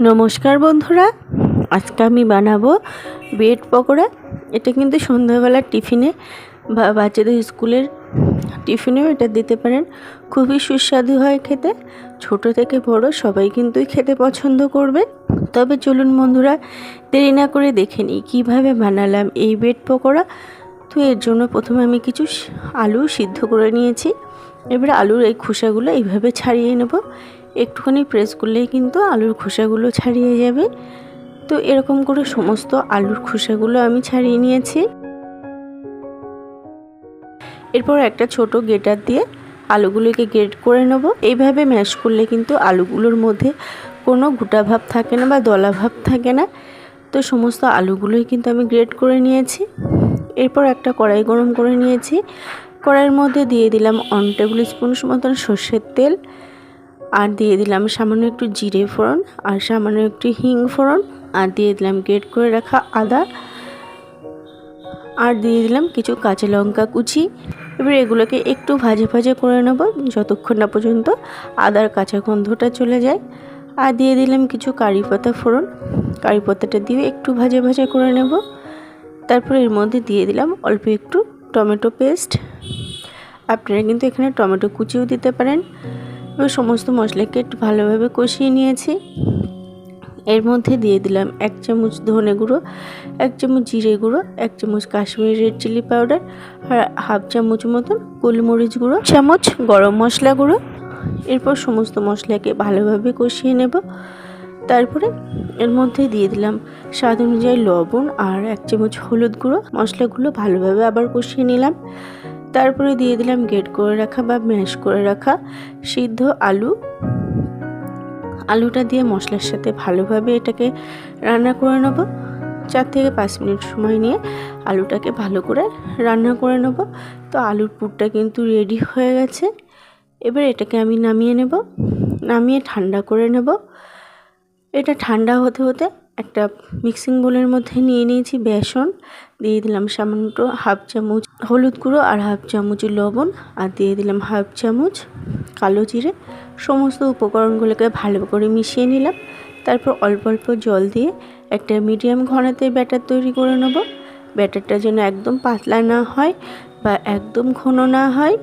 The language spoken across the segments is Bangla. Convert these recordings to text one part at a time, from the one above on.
নমস্কার বন্ধুরা, আজকে আমি বানাবো ব্রেড পকোড়া। এটা কিন্তু সন্ধ্যাবেলার টিফিনে বা বাচ্চাদের স্কুলের টিফিনেও এটা দিতে পারেন। খুবই সুস্বাদু হয় খেতে। ছোট থেকে বড় সবাই কিন্তু খেতে পছন্দ করবে। তবে চলুন বন্ধুরা, দেরি না করে দেখে নিই কীভাবে বানালাম এই ব্রেড পকোড়া। তো এর জন্য প্রথমে আমি কিছু আলু সিদ্ধ করে নিয়েছি। এবারে আলুর এই খোসাগুলো এইভাবে ছাড়িয়ে নেব। একটুখানি প্রেস করলেই কিন্তু আলুর খোসাগুলো ছাড়িয়ে যাবে। তো এরকম করে সমস্ত আলুর খোসাগুলো আমি ছাড়িয়ে নিয়েছি। এরপর একটা ছোট গেটার দিয়ে আলুগুলোকে গ্রেড করে নেব। এইভাবে ম্যাশ করলে কিন্তু আলুগুলোর মধ্যে কোনো গোটা ভাব থাকে না বা দলা ভাব থাকে না। তো সমস্ত আলুগুলোই কিন্তু আমি গ্রেড করে নিয়েছি। এরপর একটা কড়াই গরম করে নিয়েছি। কড়াইয়ের মধ্যে দিয়ে দিলাম ওয়ান টেবিল স্পুন মতন সর্ষের তেল। আর দিয়ে দিলাম সামান্য একটু জিরে ফোড়ন আর সামান্য একটু হিং ফোড়ন আর দিয়ে দিলাম গ্রেট করে রাখা আদা। আর দিয়ে দিলাম কিছু কাঁচা লঙ্কা কুচি। এবার এগুলোকে একটু ভাজে ভাজে করে নেব যতক্ষণ না পর্যন্ত আদার কাঁচা গন্ধটা চলে যায়। আর দিয়ে দিলাম কিছু কারি পাতা ফোড়ন। কারি পাতাটা দিয়ে একটু ভাজে ভাজে করে নেব। তারপর এর মধ্যে দিয়ে দিলাম অল্প একটু টমেটো পেস্ট। আপনারা কিন্তু এখানে টমেটো কুচিও দিতে পারেন। এবার সমস্ত মশলাকে একটু ভালোভাবে কষিয়ে নিয়েছি। এর মধ্যে দিয়ে দিলাম এক চামচ ধনে গুঁড়ো, এক চামচ জিরে গুঁড়ো, এক চামচ কাশ্মীরি রেড চিলি পাউডার আর হাফ চামচ মতন গোলমরিচ গুঁড়ো চামচ গরম মশলা গুঁড়ো। এরপর সমস্ত মশলাকে ভালোভাবে কষিয়ে নেব। তারপরে এর মধ্যে দিয়ে দিলাম স্বাদ অনুযায়ী লবণ আর এক চামচ হলুদ গুঁড়ো। মশলাগুলো ভালোভাবে আবার কষিয়ে নিলাম। তারপরে দিয়ে দিলাম গেট করে রাখা বা ম্যাশ করে রাখা সিদ্ধ আলু। আলুটা দিয়ে মশলার সাথে ভালোভাবে এটাকে রান্না করে নেব। চার থেকে পাঁচ মিনিট সময় নিয়ে আলুটাকে ভালো করে রান্না করে নেব। তো আলুর পুরটা কিন্তু রেডি হয়ে গেছে। এবার এটাকে আমি নামিয়ে নেব। নামিয়ে ঠান্ডা করে নেব। এটা ঠান্ডা হতে হতে একটা মিক্সিং বোলের মধ্যে নিয়ে নিয়েছি বেসন। দিয়ে দিলাম সামান্য হাফ চামচ হলুদ গুঁড়ো আর হাফ চামচ লবণ আর দিয়ে দিলাম হাফ চামচ কালো জিরে। সমস্ত উপকরণগুলোকে ভালো করে মিশিয়ে নিলাম। তারপর অল্প অল্প জল দিয়ে একটা মিডিয়াম ঘনাতে ব্যাটার তৈরি করে নেব। ব্যাটারটা যেন একদম পাতলা না হয় বা একদম ঘন না হয়।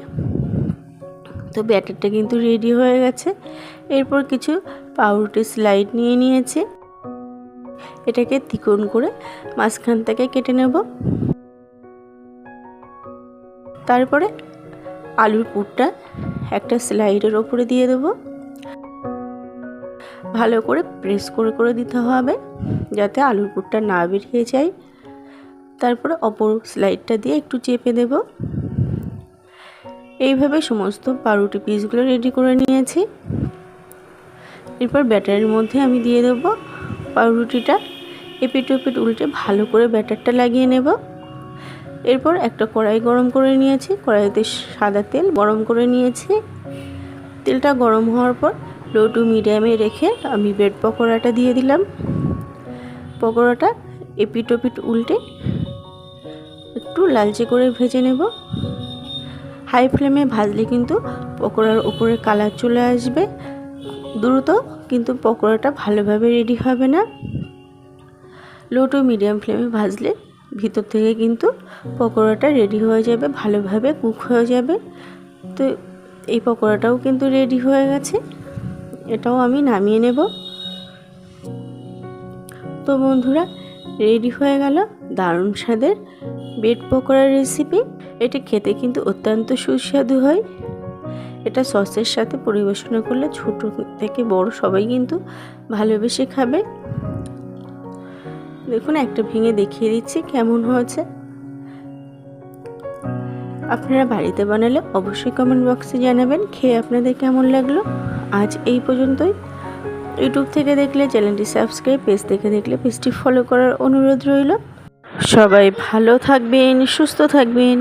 তো ব্যাটারটা কিন্তু রেডি হয়ে গেছে। এরপর কিছু পাউরুটি স্লাইড নিয়ে নিয়েছে। এটাকে তিকোণ করে মাঝখান থেকে কেটে নেব। তারপরে আলুর পুরটা একটা স্লাইডের ওপরে দিয়ে দেবো। ভালো করে প্রেস করে করে দিতে হবে যাতে আলুর পুরটা না বেরিয়ে যায়। তারপরে অপর স্লাইডটা দিয়ে একটু চেপে দেব। এইভাবে সমস্ত পাউরুটি পিসগুলো রেডি করে নিয়েছি। এরপর ব্যাটারের মধ্যে আমি দিয়ে দেবো পাউরুটিটা এপিট ওপিট উল্টে ভালো করে ব্যাটারটা লাগিয়ে নেব। এরপর একটা কড়াই গরম করে নিয়েছি। কড়াইতে সাদা তেল গরম করে নিয়েছি। তেলটা গরম হওয়ার পর লো টু মিডিয়ামে রেখে আমি ব্রেড পকোড়াটা দিয়ে দিলাম। পকোড়াটা এপিট ওপিট উল্টে একটু লালচে করে ভেজে নেব। হাই ফ্লেমে ভাজলে কিন্তু পকোড়ার উপরে কালার চলে আসবে। দ্রুত, কিন্তু পকোড়াটা ভালোভাবে রেডি হবে না। লো টু মিডিয়াম ফ্লেমে ভাজলে ভিতর থেকে কিন্তু পকোড়াটা রেডি হয়ে যাবে, ভালোভাবে কুক হয়ে যাবে। তো এই পকোড়াটাও কিন্তু রেডি হয়ে গেছে। এটাও আমি নামিয়ে নেব। তো বন্ধুরা রেডি হয়ে গেল দারুণ স্বাদের বেড পকোড়ার রেসিপি এটা খেতে কিন্তু অত্যন্ত সুস্বাদু হয়। এটা সসের সাথে পরিবেশনা করলে ছোট থেকে বড় সবাই কিন্তু ভালোবেসে খাবে। দেখুন, একটা ভেঙে দেখিয়ে দিচ্ছি কেমন হয়েছে। আপনারা বাড়িতে বানালে অবশ্যই কমেন্ট বক্সে জানাবেন, খেয়ে আপনাদের কেমন লাগল? আজ এই পর্যন্তই। ইউটিউব থেকে দেখলে, চ্যানেলটি সাবস্ক্রাইব পেজ থেকে দেখলে পেজটি ফলো করার অনুরোধ রইল। সবাই ভালো থাকবেন, সুস্থ থাকবেন।